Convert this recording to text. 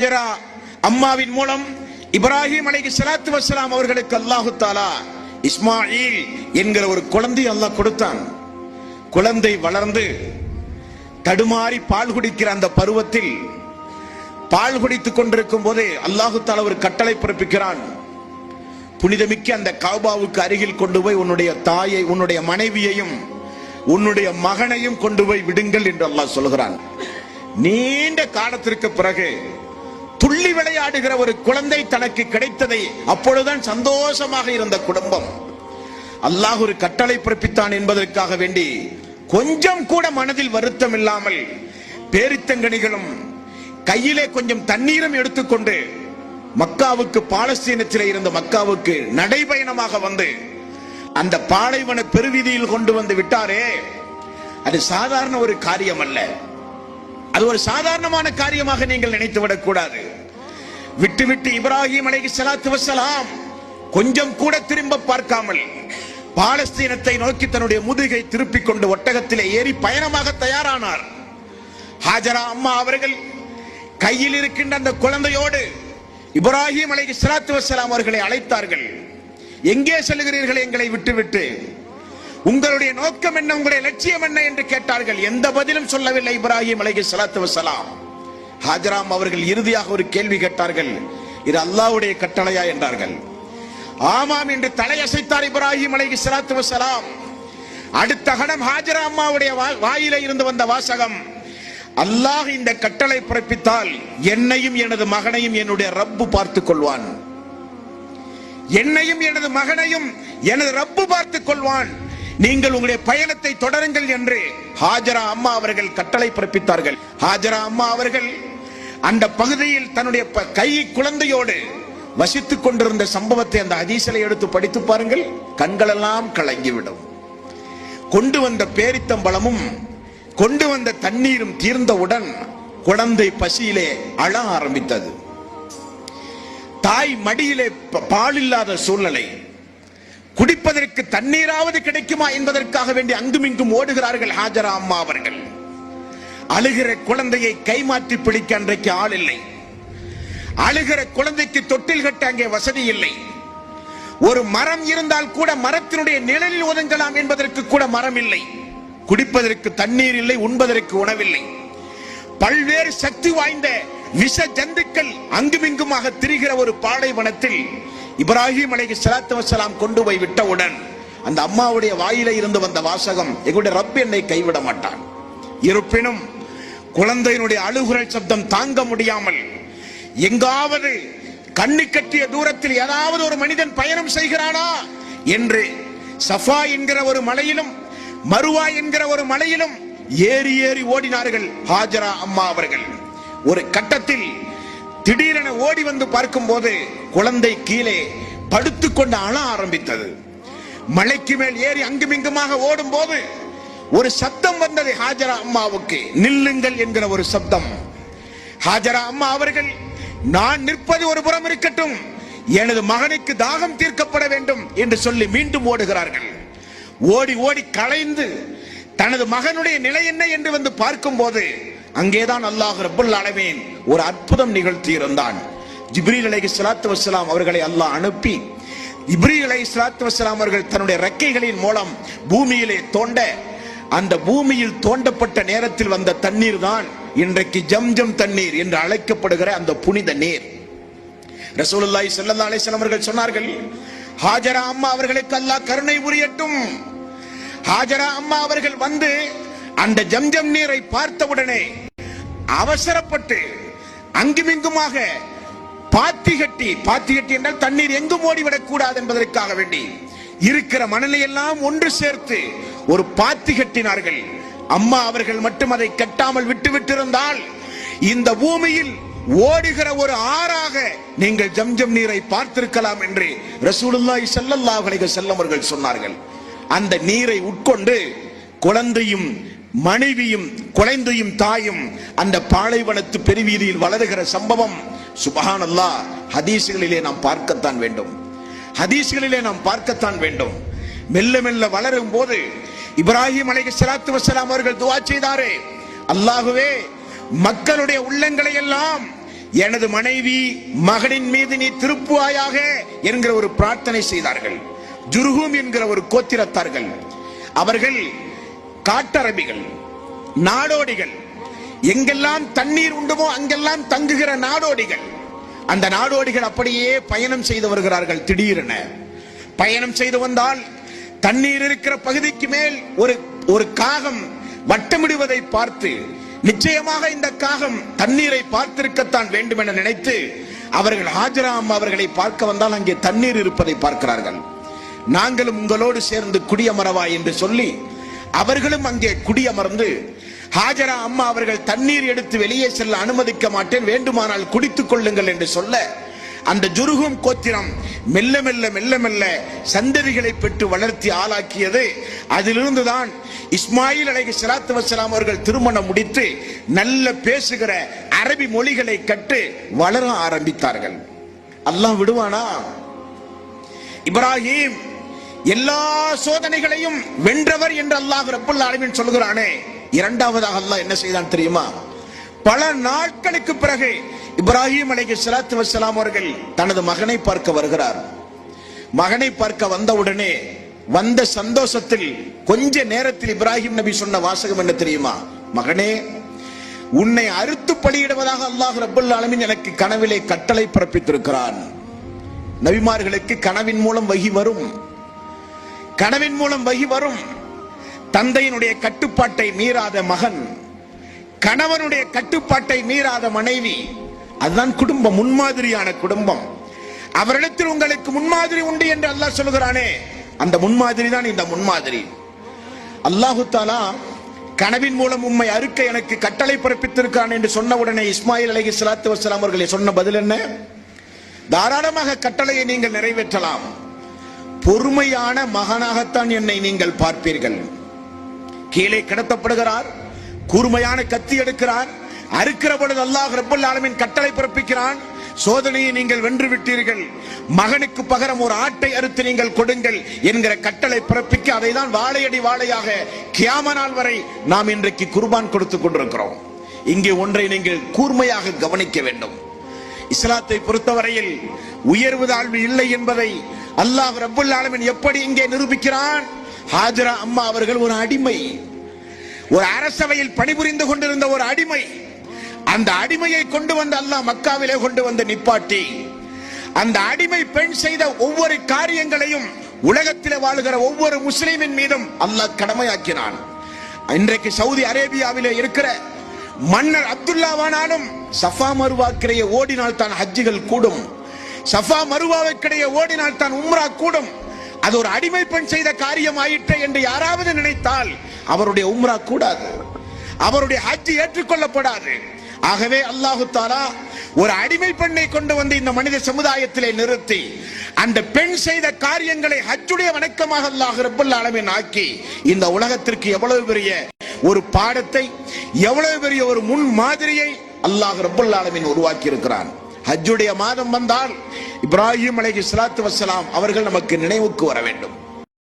ஹாஜரா அம்மாவின் மூலம் இப்ராஹிம் அலைக்கு சலாத்து வசலாம் அவர்களுக்கு அல்லாஹு தாலா இஸ்மாயில் என்கிற ஒரு குழந்தை அல்லாஹ் கொடுத்தான். குழந்தை வளர்ந்து தடுமாறி பால் குடிக்கிற அந்த பருவத்தில் பால் குடித்துக் கொண்டிருக்கும் போதே அல்லாஹு தாலா ஒரு கட்டளை பிறப்பிக்கிறான். புனிதமிக்க அந்த காபாவுக்கு அருகில் கொண்டு போய் உன்னுடைய தாயை உன்னுடைய மனைவியையும் உன்னுடைய மகனையும் கொண்டு போய் விடுங்கள் என்று அல்லாஹ் சொல்கிறான். நீண்ட காலத்திற்கு பிறகு துள்ளி விளையாடுகிற ஒரு குழந்தை தனக்கு கிடைத்ததை அப்பொழுதுதான் சந்தோஷமாக இருந்த குடும்பம். அல்லாஹ் ஒரு கட்டளை பிறப்பித்தான் என்பதற்காக வேண்டி கொஞ்சம் கூட மனதில் வருத்தம் இல்லாமல் பேரித்தங்கனிகளும் கையிலே கொஞ்சம் தண்ணீரும் எடுத்துக்கொண்டு மக்காவுக்கு பாலஸ்தீனத்திலே இருந்த மக்காவுக்கு நடைபயணமாக வந்து அந்த பாலைவன பெருவீதியில் கொண்டு வந்து விட்டாரே. அது சாதாரண ஒரு காரியம் அல்ல அது ஒரு சாதாரணமான காரியமாக நீங்கள் நினைத்து விடக்கூடாது. விட்டு விட்டு இப்ராஹிம் அலைக்கு ஸலாத்து வசலாம் கொஞ்சம் கூட திரும்ப பார்க்காமல் பாலஸ்தீனத்தை நோக்கி தன்னுடைய முதுகை திருப்பிக் கொண்டு ஒட்டகத்திலே ஏறி பயணமாக தயாரானார். ஹாஜரா அம்மா அவர்கள் கையில் இருக்கின்ற அந்த குழந்தையோடு இப்ராஹிம் அலைக்கு ஸலாத்து வசலாம் அவர்களை அழைத்தார்கள். எங்கே செல்கிறீர்கள் எங்களை விட்டுவிட்டு உங்களுடைய நோக்கம் என்ன? உங்களுடைய லட்சியம் என்ன என்று கேட்டார்கள். எந்த பதிலும் சொல்லவில்லை இப்ராஹிம் அலைகி சலாத்து வசலாம் ஹாஜராம் அவர்கள் இறுதியாக ஒரு கேள்வி கேட்டார்கள். இது அல்லாஹ்வுடைய கட்டளையா என்றார்கள். ஆமாம் என்று தலையசைத்தார் இப்ராஹிம் அலைகி சலாத்து வசலாம் அடுத்த கணம் ஹாஜரா அம்மாவுடைய வா- வாயிலே இருந்து வந்த வாசகம். அல்லாஹ் இந்த கட்டளை பிறப்பித்தால் என்னையும் எனது மகனையும் என்னுடைய ரப்பு பார்த்துக் கொள்வான். என்னையும் எனது மகனையும் எனது ரப்பு பார்த்துக் கொள்வான். நீங்கள் உங்களுடைய பயணத்தை தொடருங்கள் என்று ஹாஜரா அம்மா அவர்கள் கட்டளை பிறப்பித்தார்கள். ஹாஜரா அம்மா அவர்கள் அந்த பகுதியில் தன்னுடைய ப- கை குழந்தையோடு வசித்துக் கொண்டிருந்த சம்பவத்தை அந்த அதிசலை எடுத்து படித்து பாருங்கள். கண்களெல்லாம் கலங்கிவிடும். கொண்டு வந்த பேரித்தம்பளமும் கொண்டு வந்த தண்ணீரும் தீர்ந்தவுடன் குழந்தை பசியிலே அழ ஆரம்பித்தது. தாய் மடியிலே ப- பால் இல்லாத சூழ்நிலை. குடிப்பதற்கு தண்ணீராவது கிடைக்குமா என்பதற்காக வேண்டி அங்குமிங்கும் ஓடுகிறார்கள் ஹாஜரா அம்மா அவர்கள். அழுகிற குழந்தையை கைமாற்றி பிடிக்க அன்றைக்கு ஆள் இல்லை. அழுகிற குழந்தைக்கு தொட்டில் கட்ட அங்கே வசதி இல்லை. ஒரு மரம் இருந்தால் கூட மரத்தினுடைய நிழலில் ஒதுங்கலாம் என்பதற்கு கூட மரம் இல்லை. குடிப்பதற்கு தண்ணீர் இல்லை உண்பதற்கு உணவில்லை. பல்வேறு சக்தி வாய்ந்த விஷ ஜந்துக்கள் அங்குமிங்குமாக திரிகிற ஒரு பாலைவனத்தில் இப்ராஹிம் அலைஹி சலாத்து வசலாம் கொண்டு போய் விட்டவுடன் அந்த அம்மாவுடைய வாயில இருந்து வந்த வாசகம் எங்களுடைய ரப் என்னை கைவிட மாட்டான். இருப்பினும் குழந்தையினுடைய அழுகுரல் சப்தம் தாங்க முடியாமல் எங்காவது கண்ணு கட்டிய தூரத்தில் ஏதாவது ஒரு மனிதன் பயணம் செய்கிறானா என்று சஃபா என்கிற ஒரு மலையிலும் மருவா என்கிற ஒரு மலையிலும் ஏறி ஏறி ஓடினார்கள் ஹாஜரா அம்மா அவர்கள். ஒரு கட்டத்தில் திடீரென ஓடி வந்து பார்க்கும்போது குழந்தை கீழே படுத்துக்கொண்டு அழ ஆரம்பித்தது. மலைக்கு மேல் ஏறி அங்குமிங்குமாக ஓடும் போது ஒரு சத்தம் வந்தது ஹாஜரா அம்மாவுக்கு. நில்லுங்கள் என்கிற ஒரு சப்தம். ஹாஜரா அம்மா அவர்கள் நான் நிற்பது ஒரு புறம் இருக்கட்டும். எனது மகனுக்கு தாகம் தீர்க்கப்பட வேண்டும் என்று சொல்லி மீண்டும் ஓடுகிறார்கள். ஓடி ஓடி களைந்து தனது மகனுடைய நிலை என்ன என்று வந்து பார்க்கும்போது அங்கேதான் அல்லாஹ் ரப்புல் ஆலமீன் ஒரு அற்புதம் நிகழ்த்தி இருந்தான் ஜிப்ரீல் அலைஹி சலாத்து வசலாம் அவர்களை அல்லாஹ் அனுப்பி இப்ரீல் அலை சலாத்து வசலாம் அவர்கள் தன்னுடைய ரெக்கைகளின் மூலம் பூமியிலே தோண்ட அந்த பூமியில் தோண்டப்பட்ட நேரத்தில் வந்த தண்ணீர் தான் இன்றைக்கு ஜம்ஜம் தண்ணீர் என்று அழைக்கப்படுகிற அந்த புனித நீர். ரசூலுல்லாஹி ஸல்லல்லாஹு அலைஹி வஸல்லம் அவர்கள் சொன்னார்கள் ஹாஜரா அம்மா அவர்களுக்கு அல்லாஹ் கருணை புரியட்டும். ஹாஜரா அம்மா அவர்கள் வந்து அந்த ஜம்ஜம் நீரை பார்த்தவுடனே அவசரப்பட்டு அங்குமிங்குமாக பாத்தி கட்டி பாத்தி கட்டி என்றால் தண்ணீர் எங்கும் ஓடிவிடக் கூடாது என்பதற்காக வேண்டி இருக்கிற மணலை எல்லாம் ஒன்று சேர்த்து ஒரு பாத்தி கட்டினார்கள். அம்மா அவர்கள் மட்டும் அதை கட்டாமல் விட்டு விட்டிருந்தால் இந்த பூமியில் ஓடுகிற ஒரு ஆறாக நீங்கள் ஜம்ஜம் நீரை பார்த்திருக்கலாம் என்று ரசூலுல்லாஹி ஸல்லல்லாஹு அலைஹி வஸல்லம் அவர்கள் சொன்னார்கள். அந்த நீரை உட்கொண்டு குழந்தையும் மனைவியும் குழந்தையும் தாயும் அந்த பாலைவனத்து பெருவீதியில் வளருகிற சம்பவம் சுபஹான் அல்லா ஹதீசுகளிலே நாம் பார்க்கத்தான் வேண்டும். ஹதீசுகளிலே நாம் பார்க்கத்தான் வேண்டும். மெல்ல மெல்ல வளரும் போது இப்ராஹிம் அலைஹி சலாத்து வசலாம் அவர்கள் துவா செய்தாரே அல்லாஹுவே மக்களுடைய உள்ளங்களை எல்லாம் எனது மனைவி மகனின் மீது நீ திருப்புவாயாக என்கிற ஒரு பிரார்த்தனை செய்தார்கள். ஜுருகும் என்கிற ஒரு கோத்திரத்தார்கள். அவர்கள் காட்டரபிகள் நாடோடிகள். எங்கெல்லாம் தண்ணீர் உண்டுமோ அங்கெல்லாம் தங்குகிற நாடோடிகள். அந்த நாடோடிகள் அப்படியே பயணம் செய்து வருகிறார்கள் திடீரென. பயணம் செய்து வந்தால் தண்ணீர் இருக்கிற பகுதிக்கு மேல் ஒரு ஒரு காகம் வட்டமிடுவதை பார்த்து நிச்சயமாக இந்த காகம் தண்ணீரை பார்த்திருக்கத்தான் வேண்டும் என நினைத்து அவர்கள் ஆஜராம் அவர்களை பார்க்க வந்தால் அங்கே தண்ணீர் இருப்பதை பார்க்கிறார்கள். நாங்களும் உங்களோடு சேர்ந்து குடியமரவா என்று சொல்லி அவர்களும் அங்கே குடியமர்ந்து ஹாஜரா அம்மா அவர்கள் தண்ணீர் எடுத்து வெளியே செல்ல அனுமதிக்க மாட்டேன் வேண்டுமானால் குடித்துக் கொள்ளுங்கள் என்று சொல்ல அந்த ஜுருகும் கோத்திரம் மெல்ல மெல்ல மெல்ல மெல்ல சந்ததிகளை பெற்று வளர்த்தி ஆளாக்கியது. அதிலிருந்து தான் இஸ்மாயில் அலை சலாத்து வசலாம் அவர்கள் திருமணம் முடித்து நல்ல பேசுகிற அரபி மொழிகளை கற்று வளர ஆரம்பித்தார்கள். அல்லாஹ் விடுவானா? இப்ராஹிம் எல்லா சோதனைகளையும் வென்றவர் என்று அல்லாஹ் ரப்புல் ஆலமீன் சொல்கிறானே இரண்டாவதாக அல்லாஹ் என்ன செய்தான் தெரியுமா? பல நாட்களுக்கு பிறகு இப்ராஹிம் அலைகி சலாத்து வசலாம் அவர்கள் தனது மகனை பார்க்க வருகிறார். மகனை பார்க்க வந்தவுடனே வந்த சந்தோஷத்தில் கொஞ்ச நேரத்தில் இப்ராஹிம் நபி சொன்ன வாசகம் என்ன தெரியுமா? மகனே உன்னை அறுத்து பலியிடுவதாக அல்லாஹ் ரபுல் ஆலமின் எனக்கு கனவிலே கட்டளை பிறப்பித்திருக்கிறான். நபிமார்களுக்கு கனவின் மூலம் வகி வரும். கனவின் மூலம் வகி வரும். தந்தையினுடைய கட்டுப்பாட்டை மீறாத மகன் கணவனுடைய கட்டுப்பாட்டை மீறாத மனைவி அதுதான் குடும்பம் முன்மாதிரியான குடும்பம். அவரிடத்தில் உங்களுக்கு முன்மாதிரி உண்டு என்று அல்லாஹ் சொல்கிறானே அந்த முன்மாதிரி தான் இந்த முன்மாதிரி. அல்லாஹு தாலா கனவின் மூலம் உண்மை அறுக்க எனக்கு கட்டளை பிறப்பித்திருக்கான் என்று சொன்ன உடனே இஸ்மாயில் அலகி ஸலாத்து வசலாம் அவர்களை சொன்ன பதில் என்ன? தாராளமாக கட்டளையை நீங்கள் நிறைவேற்றலாம். பொறுமையான மகனாகத்தான் என்னை நீங்கள் பார்ப்பீர்கள். கீழே கிடத்தப்படுகிறார் கூர்மையான கத்தி எடுக்கிறார் அறுக்கிற பொழுது அல்லாஹ் ரப்பல் ஆலமின் கட்டளை பிறப்பிக்கிறான் சோதனையை நீங்கள் வென்று விட்டீர்கள். மகனுக்கு பகரம் ஒரு ஆட்டை அறுத்து நீங்கள் கொடுங்கள் என்கிற கட்டளை பிறப்பிக்க அதை தான் வாழையடி வாழையாக கியாம நாள் வரை நாம் இன்றைக்கு குர்பான் கொடுத்துக் கொண்டிருக்கிறோம். இங்கே ஒன்றை நீங்கள் கூர்மையாக கவனிக்க வேண்டும். இஸ்லாத்தை பொறுத்தவரையில் உயர்வு தாழ்வு இல்லை என்பதை அல்லாஹ் ரபுல் ஆலமின் எப்படி இங்கே நிரூபிக்கிறான்? ஹாஜரா அம்மா அவர்கள் ஒரு அடிமை. ஒரு அரசவையில் பணிபுரிந்து கொண்டிருந்த ஒரு அடிமை. அந்த அடிமையை கொண்டு வந்து அல்லாஹ் மக்காவிலே கொண்டு வந்து நிப்பாட்டி. அந்த அடிமை பெண் செய்த ஒவ்வொரு காரியங்களையும் உலகத்தில் வாழுகிற ஒவ்வொரு முஸ்லீமின் மீதும் அல்லாஹ் கடமையாக்கினான். இன்றைக்கு சவுதி அரேபியாவிலே இருக்கிற மன்னர் அப்துல்லாவானாலும் சஃபா மருவாக்கிடையே ஓடினால் தான் ஹஜ்ஜிகள் கூடும். சஃபா மருவாவைக்கிடையே ஓடினால் தான் உம்ரா கூடும். அது ஒரு அடிமை பெண் செய்த காரியம் ஆயிற்று என்று யாராவது நினைத்தால் அவருடைய உம்ரா கூடாது. அவருடைய ஹஜ் ஏற்றுக்கொள்ளப்படாது. ஆகவே அல்லாஹு தாலா ஒரு அடிமை பெண்ணை கொண்டு வந்து இந்த மனித சமுதாயத்திலே நிறுத்தி அந்த பெண் செய்த காரியங்களை ஹஜ்ஜுடைய வணக்கமாக அல்லாஹ் ரப்பல் அளவின் ஆக்கி இந்த உலகத்திற்கு எவ்வளவு பெரிய ஒரு பாடத்தை எவ்வளவு பெரிய ஒரு முன் மாதிரியை அல்லாஹ் ரப்பல் ஆலமீன் உருவாக்கி இருக்கிறான் ஹஜ்ஜுடைய மாதம் வந்தால் இப்ராஹிம் அலைஹி சலாத்து வஸ்ஸலாம் அவர்கள் நமக்கு நினைவுக்கு வர வேண்டும்.